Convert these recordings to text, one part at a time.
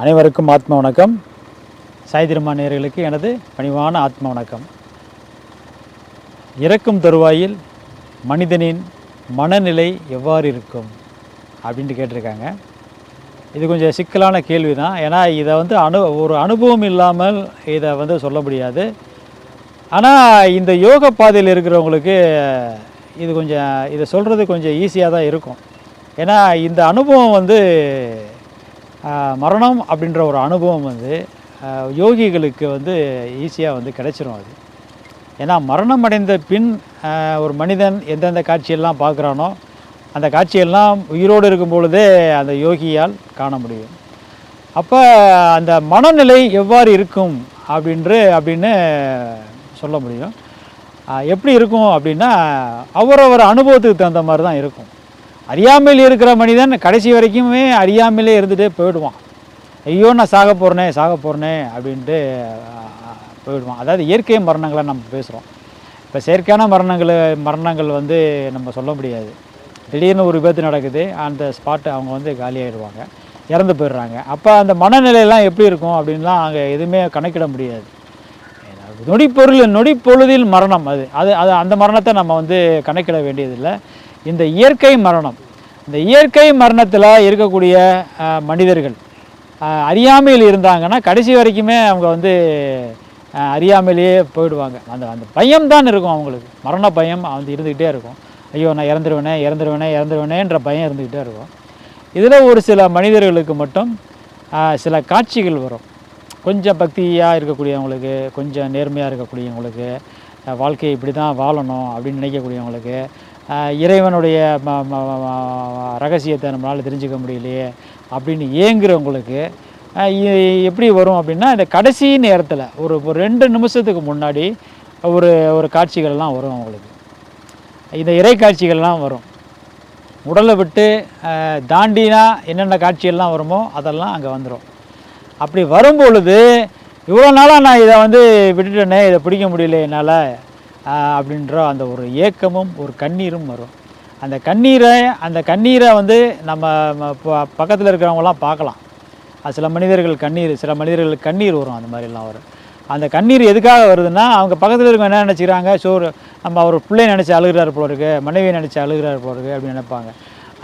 அனைவருக்கும் ஆத்ம வணக்கம். சாய் திருமா எனது பணிவான ஆத்ம வணக்கம். இறக்கும் தருவாயில் மனிதனின் மனநிலை எவ்வாறு இருக்கும் அப்படின்ட்டு கேட்டிருக்காங்க. இது கொஞ்சம் சிக்கலான கேள்வி தான் ஏன்னா இதை வந்து அனு ஒரு அனுபவம் இல்லாமல் இதை வந்து சொல்ல முடியாது. ஆனால் இந்த யோக பாதையில் இருக்கிறவங்களுக்கு இது கொஞ்சம் இதை சொல்கிறது கொஞ்சம் ஈஸியாக தான் இருக்கும். ஏன்னா இந்த அனுபவம் வந்து மரணம் அப்படின்ற ஒரு அனுபவம் வந்து யோகிகளுக்கு வந்து ஈஸியாக வந்து கிடைச்சிரும் அது. ஏன்னா மரணம் அடைந்த பின் ஒரு மனிதன் எந்தெந்த காட்சியெல்லாம் பார்க்குறானோ அந்த காட்சியெல்லாம் உயிரோடு இருக்கும் பொழுதே அந்த யோகியால் காண முடியும். அப்போ அந்த மனநிலை எவ்வாறு இருக்கும் அப்படின்று அப்படின்னு சொல்ல முடியும். எப்படி இருக்கும் அப்படின்னா அவரவர் அனுபவத்துக்கு தகுந்த மாதிரி தான் இருக்கும். அறியாமையில் இருக்கிற மனிதன் கடைசி வரைக்குமே அறியாமையிலே இருந்துகிட்டே போயிடுவான். ஐயோ நான் சாக போகிறனே சாக போகிறனே அப்படின்ட்டு போயிடுவான். அதாவது இயற்கை மரணங்களை நம்ம பேசுகிறோம் இப்போ செயற்கையான மரணங்கள் மரணங்கள் வந்து நம்ம சொல்ல முடியாது. திடீர்னு ஒரு விபத்து நடக்குது அந்த ஸ்பாட்டு அவங்க வந்து காலியாகிடுவாங்க இறந்து போயிடுறாங்க. அப்போ அந்த மனநிலையெல்லாம் எப்படி இருக்கும் அப்படின்லாம் அங்கே எதுவுமே கணக்கிட முடியாது. நொடிப்பொருள் நொடிப்பொழுதில் மரணம் அது. அது அது அந்த மரணத்தை நம்ம வந்து கணக்கிட வேண்டியதில்லை. இந்த இயற்கை மரணம். இந்த இயற்கை மரணத்தில் இருக்கக்கூடிய மனிதர்கள் அறியாமையில் இருந்தாங்கன்னா கடைசி வரைக்குமே அவங்க வந்து அறியாமையிலேயே போயிடுவாங்க. அந்த அந்த பயம் தான் இருக்கும் அவங்களுக்கு. மரண பயம் வந்து இருந்துக்கிட்டே இருக்கும். ஐயோ நான் இறந்துருவேனே இறந்துருவேனே இறந்துருவேனேன்ற பயம் இருந்துக்கிட்டே இருக்கும். இதில் ஒரு சில மனிதர்களுக்கு மட்டும் சில காட்சிகள் வரும். கொஞ்சம் பக்தியாக இருக்கக்கூடியவங்களுக்கு கொஞ்சம் நேர்மையாக இருக்கக்கூடியவங்களுக்கு வாழ்க்கையை இப்படி தான் வாழணும் அப்படின்னு நினைக்கக்கூடியவங்களுக்கு இறைவனுடைய ரகசியத்தை நம்மளால் தெரிஞ்சுக்க முடியலையே அப்படின்னு ஏங்குறவங்களுக்கு எப்படி வரும் அப்படின்னா இந்த கடைசி நேரத்தில் ஒரு ஒரு ரெண்டு நிமிஷத்துக்கு முன்னாடி ஒரு ஒரு காட்சிகள்லாம் வரும் அவங்களுக்கு. இந்த இறை காட்சிகள்லாம் வரும். உடலை விட்டு தாண்டினா என்னென்ன காட்சிகள்லாம் வருமோ அதெல்லாம் அங்கே வந்துடும் அப்படி வரும்பொழுது இவ்வளோ நாளாக நான் இதை வந்து விட்டுட்டேனே இதை பிடிக்க முடியல என்னால் அப்படின்ற அந்த ஒரு ஏக்கமும் ஒரு கண்ணீரும் வரும். அந்த கண்ணீரை அந்த கண்ணீரை வந்து நம்ம பக்கத்தில் இருக்கிறவங்களாம் பார்க்கலாம். அது சில மனிதர்கள் கண்ணீர் சில மனிதர்களுக்கு கண்ணீர் வரும் அந்த மாதிரிலாம் வரும். அந்த கண்ணீர் எதுக்காக வருதுன்னா அவங்க பக்கத்தில் இருக்க என்ன நினச்சிக்கிறாங்க? ஸோ நம்ம அவர் பிள்ளை நினச்சி அழுகிறார் போல இருக்கு மனைவியை நினச்சி அழுகிறார் போல இருக்கு அப்படின்னு நினைப்பாங்க.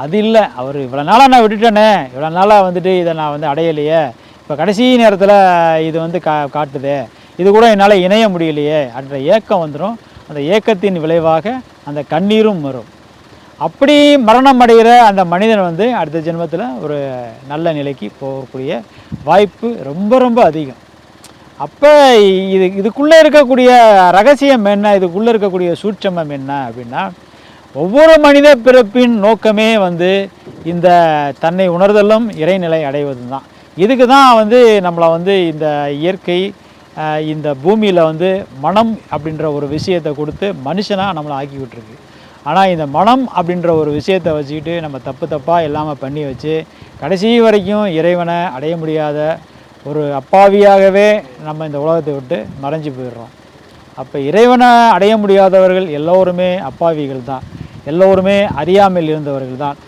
அது இல்லை. அவர் இவ்வளோ நாளாக நான் விட்டுட்டேனே இவ்வளோ நாளாக வந்துட்டு இதை நான் வந்து அடையலையே. இப்போ கடைசி நேரத்தில் இது வந்து கா காட்டுதே. இது கூட என்னால் இணைய முடியலையே அப்படின்ற ஏக்கம் வந்துடும் அந்த ஏக்கத்தின் விளைவாக அந்த கண்ணீரும் வரும். அப்படி மரணம் அடைகிற அந்த மனிதன் வந்து அடுத்த ஜென்மத்தில் ஒரு நல்ல நிலைக்கு போகக்கூடிய வாய்ப்பு ரொம்ப ரொம்ப அதிகம். அப்போ இது இதுக்குள்ளே இருக்கக்கூடிய ரகசியம் என்ன? இதுக்குள்ளே இருக்கக்கூடிய சூட்சமம் என்ன அப்படின்னா ஒவ்வொரு மனித பிறப்பின் நோக்கமே வந்து இந்த தன்னை உணர்தலும் இறைநிலை அடைவது தான் இதுக்கு தான் வந்து நம்மளை வந்து இந்த இயற்கை இந்த பூமியில் வந்து மனம் அப்படின்ற ஒரு விஷயத்தை கொடுத்து மனுஷனாக நம்மளை ஆக்கி விட்டுருக்கு ஆனால் இந்த மனம் அப்படின்ற ஒரு விஷயத்தை வச்சுக்கிட்டு நம்ம தப்பு தப்பாக இல்லாமல் பண்ணி வச்சு கடைசி வரைக்கும் இறைவனை அடைய முடியாத ஒரு அப்பாவியாகவே நம்ம இந்த உலகத்தை விட்டு மறைஞ்சு போயிடுறோம். அப்போ இறைவனை அடைய முடியாதவர்கள் எல்லோருமே அப்பாவிகள் தான். எல்லோருமே அறியாமல் இருந்தவர்கள் தான்.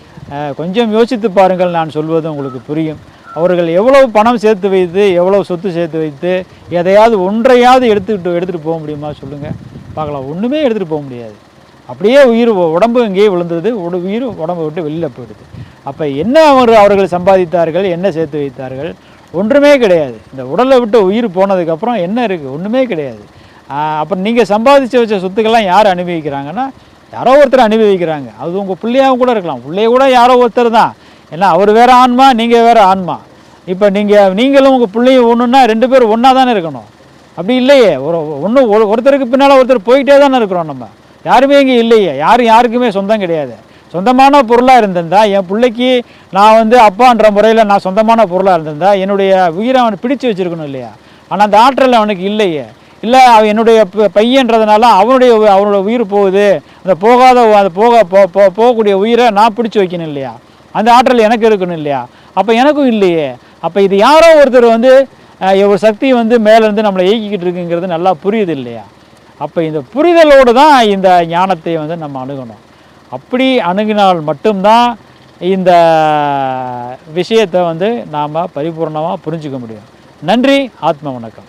கொஞ்சம் யோசித்து பாருங்கள் நான் சொல்வது உங்களுக்கு புரியும். அவர்கள் எவ்வளவு பணம் சேர்த்து வைத்து எவ்வளவு சொத்து சேர்த்து வைத்து எதையாவது ஒன்றையாவது எடுத்துக்கிட்டு எடுத்துகிட்டு போக முடியுமா சொல்லுங்கள் பார்க்கலாம். ஒன்றுமே எடுத்துகிட்டு போக முடியாது. அப்படியே உயிர் உடம்பு இங்கேயே விழுந்தது உட உயிர் உடம்பை விட்டு வெளியில் போயிடுது. அப்போ என்ன அவர் அவர்கள் சம்பாதித்தார்கள்? என்ன சேர்த்து வைத்தார்கள்? ஒன்றுமே கிடையாது. இந்த உடலை விட்டு உயிர் போனதுக்கப்புறம் என்ன இருக்குது ஒன்றுமே கிடையாது. அப்புறம் நீங்கள் சம்பாதிச்சு வச்ச சொத்துக்கெல்லாம் யார் அனுபவிக்கிறாங்கன்னா யாரோ ஒருத்தர் அனுபவிக்கிறாங்க. அது உங்கள் பிள்ளையாகவும் கூட இருக்கலாம். பிள்ளைய கூட யாரோ ஒருத்தர் தான். ஏன்னா அவர் வேறு ஆன்மா நீங்கள் வேறு ஆன்மா. இப்போ நீங்கள் நீங்களும் உங்கள் பிள்ளையும் ஒன்றுன்னா ரெண்டு பேரும் ஒன்றா தானே இருக்கணும்? அப்படி இல்லையே. ஒரு ஒன்று ஒருத்தருக்கு பின்னால் ஒருத்தர் போயிட்டே தானே இருக்கிறோம் நம்ம. யாருமே இங்கே இல்லையே. யாரும் யாருக்குமே சொந்தம் கிடையாது. சொந்தமான பொருளாக இருந்திருந்தா என் பிள்ளைக்கு நான் வந்து அப்பான்ற முறையில் நான் சொந்தமான பொருளாக இருந்திருந்தா என்னுடைய உயிரை அவனை பிடிச்சு வச்சிருக்கணும் இல்லையா? ஆனால் அந்த ஆற்றல் அவனுக்கு இல்லையே. இல்லை அவன் என்னுடைய ப- பையன்றதுனால அவனுடைய அவனோட உயிர் போகுது. அந்த போகாத உ- அந்த போக போ போகக்கூடிய உயிரை நான் பிடிச்சி வைக்கணும் இல்லையா? அந்த ஆற்றல் எனக்கு இருக்கணும் இல்லையா? அப்போ எனக்கும் இல்லையே. அப்போ இது யாரோ ஒருத்தர் வந்து ஒரு சக்தி வந்து மேலேருந்து நம்மளை இயக்கிக்கிட்டு இருக்குங்கிறது நல்லா புரியுது இல்லையா? அப்போ இந்த புரிதலோடு தான் இந்த ஞானத்தை வந்து நம்ம அணுகணும். அப்படி அணுகினால் மட்டும்தான் இந்த விஷயத்தை வந்து நாம் பரிபூர்ணமாக புரிஞ்சுக்க முடியும். நன்றி ஆத்ம வணக்கம்.